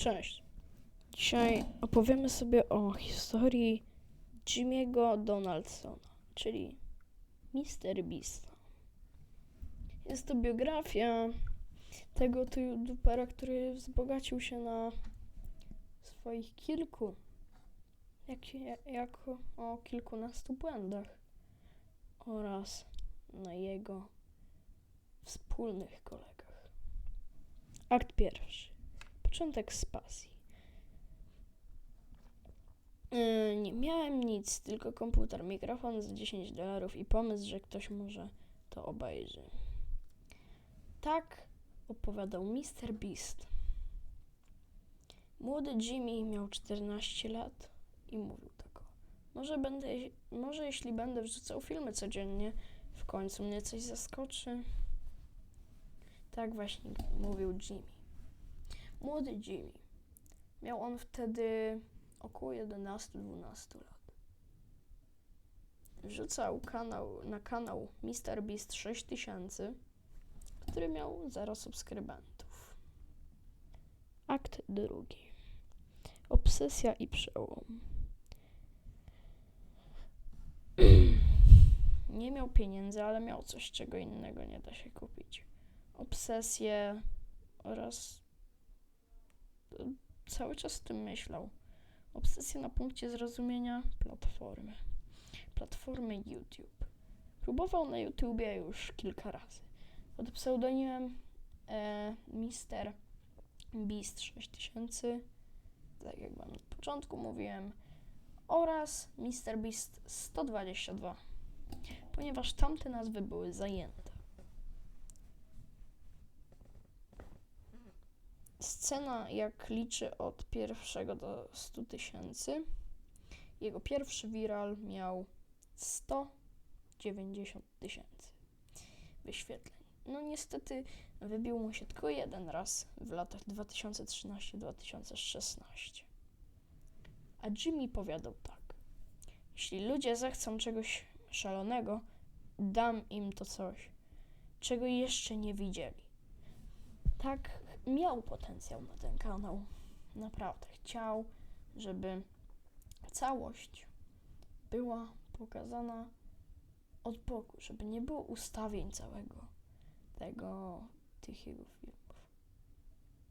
Cześć. Dzisiaj opowiemy sobie o historii Jimmy'ego Donaldsona, czyli Mr. Beasta. Jest to biografia tego tu youtubera, który wzbogacił się na swoich kilku, jak, jak o kilkunastu błędach oraz na jego wspólnych kolegach. Akt pierwszy. Początek z pasji. Yy, nie miałem nic, tylko komputer, mikrofon za 10 dolarów i pomysł, że ktoś może to obejrzy. Tak opowiadał Mr. Beast. Młody Jimmy miał 14 lat i mówił tak. Może będę, może jeśli będę wrzucał filmy codziennie, w końcu mnie coś zaskoczy. Tak właśnie mówił Jimmy. Młody Jimmy. Miał on wtedy około 11-12 lat. Wrzucał kanał, na kanał MrBeast 6000, który miał 0 subskrybentów. Akt drugi. Obsesja i przełom. Nie miał pieniędzy, ale miał coś, czego innego nie da się kupić. Obsesję oraz cały czas o tym myślał. Obsesję na punkcie zrozumienia platformy. Platformy YouTube. Próbował na YouTubie już kilka razy. Pod pseudonimem e, Mr. Beast 6000, tak jak wam na początku mówiłem, oraz Mr. Beast 122, ponieważ tamte nazwy były zajęte. Scena jak liczy od pierwszego do 100 tysięcy. Jego pierwszy viral miał 190 tysięcy wyświetleń. No niestety wybił mu się tylko jeden raz w latach 2013-2016. A Jimmy powiadał tak. Jeśli ludzie zechcą czegoś szalonego, dam im to coś, czego jeszcze nie widzieli. Tak miał potencjał na ten kanał. Naprawdę chciał, żeby całość była pokazana od boku, żeby nie było ustawień całego tego, tych jego filmów.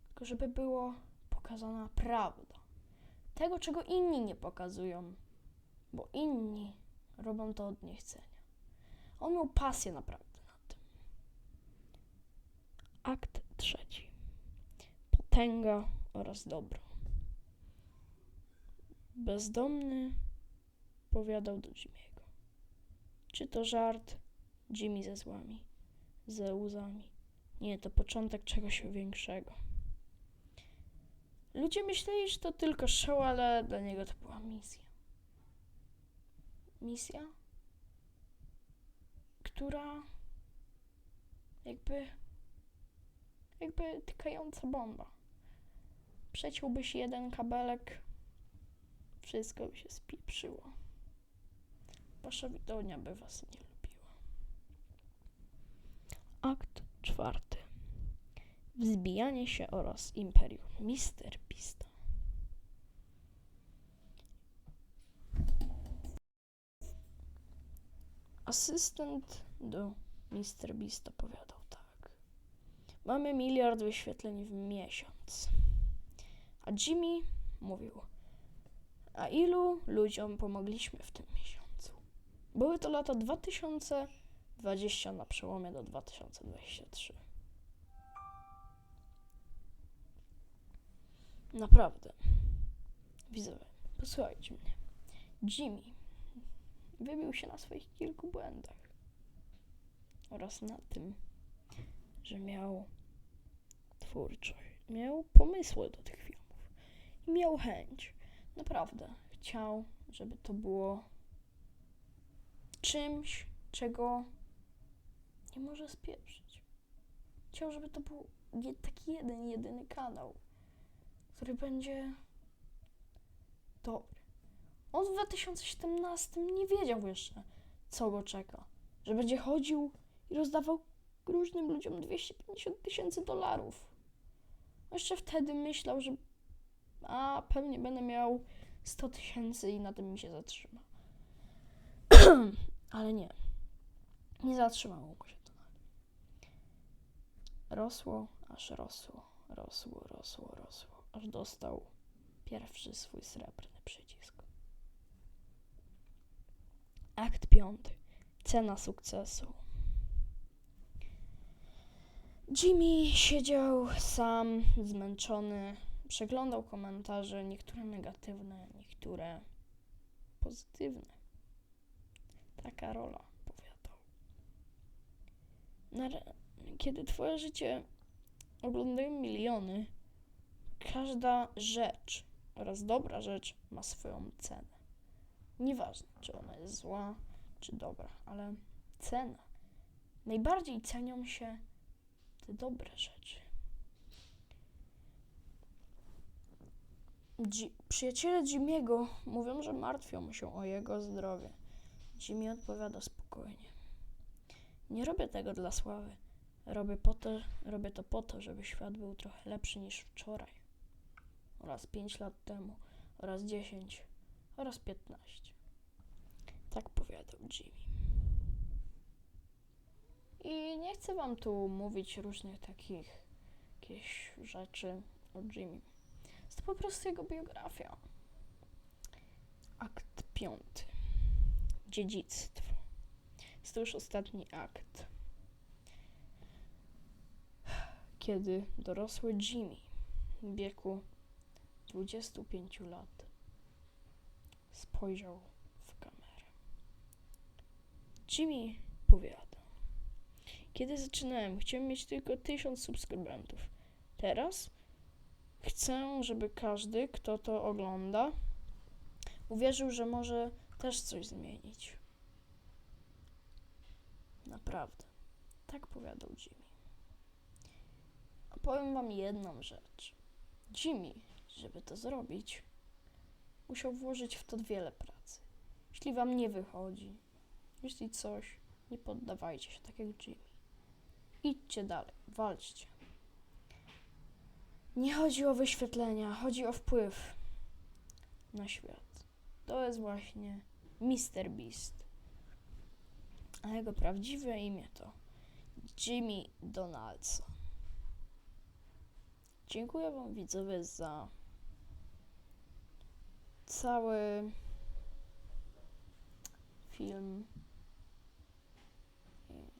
Tylko żeby było pokazana prawda. Tego, czego inni nie pokazują, bo inni robią to od niechcenia. On miał pasję naprawdę na tym. Akt trzeci potęga oraz dobro. Bezdomny powiadał do Jimmy'ego. Czy to żart? Jimmy ze złami, ze łzami. Nie, to początek czegoś większego. Ludzie myśleli, że to tylko show, ale dla niego to była misja. Misja, która jakby jakby tykająca bomba. Przeciąłbyś jeden kabelek, wszystko by się spieprzyło. Wasza widownia by was nie lubiła. Akt czwarty. Wzbijanie się oraz imperium. Mister Pista. Asystent do Mr. Beasta powiadał tak. Mamy miliard wyświetleń w miesiąc. A Jimmy mówił, a ilu ludziom pomogliśmy w tym miesiącu? Były to lata 2020 na przełomie do 2023. Naprawdę. Widzowie, posłuchajcie mnie. Jimmy wybił się na swoich kilku błędach oraz na tym, że miał twórczość, miał pomysły do tych filmów miał chęć. Naprawdę chciał, żeby to było czymś, czego nie może spieprzyć. Chciał, żeby to był taki jeden, jedyny kanał, który będzie dobry. On w 2017 nie wiedział jeszcze, co go czeka. Że będzie chodził i rozdawał różnym ludziom 250 tysięcy dolarów. Jeszcze wtedy myślał, że a pewnie będę miał 100 tysięcy i na tym mi się zatrzyma. Ale nie. Nie zatrzymało się to na. Rosło, aż rosło, rosło, rosło, rosło, aż dostał pierwszy swój srebrny przycisk. Akt piąty. Cena sukcesu. Jimmy siedział sam, zmęczony, przeglądał komentarze, niektóre negatywne, niektóre pozytywne. Taka rola, powiadał. Kiedy twoje życie oglądają miliony, każda rzecz oraz dobra rzecz ma swoją cenę. Nieważne, czy ona jest zła, czy dobra, ale cena. Najbardziej cenią się te dobre rzeczy. Dzi- przyjaciele Jimmy'ego mówią, że martwią się o jego zdrowie. Jimmy odpowiada spokojnie. Nie robię tego dla sławy. Robię, po to, robię to po to, żeby świat był trochę lepszy niż wczoraj. Oraz 5 lat temu, oraz 10, oraz 15. Tak powiadał Jimmy. I nie chcę wam tu mówić różnych takich rzeczy o Jimmy. Jest to po prostu jego biografia. Akt piąty. Dziedzictwo. Jest to już ostatni akt. Kiedy dorosły Jimmy w wieku 25 lat spojrzał w kamerę. Jimmy powiada. Kiedy zaczynałem, chciałem mieć tylko 1000 subskrybentów. Teraz chcę, żeby każdy, kto to ogląda, uwierzył, że może też coś zmienić. Naprawdę. Tak powiadał Jimmy. A powiem wam jedną rzecz. Jimmy, żeby to zrobić, musiał włożyć w to wiele pracy. Jeśli wam nie wychodzi, jeśli coś, nie poddawajcie się tak jak Jimmy. Idźcie dalej, walczcie. Nie chodzi o wyświetlenia, chodzi o wpływ na świat. To jest właśnie Mr. Beast. A jego prawdziwe imię to Jimmy Donaldson. Dziękuję Wam widzowie za cały film.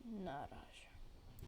Na razie.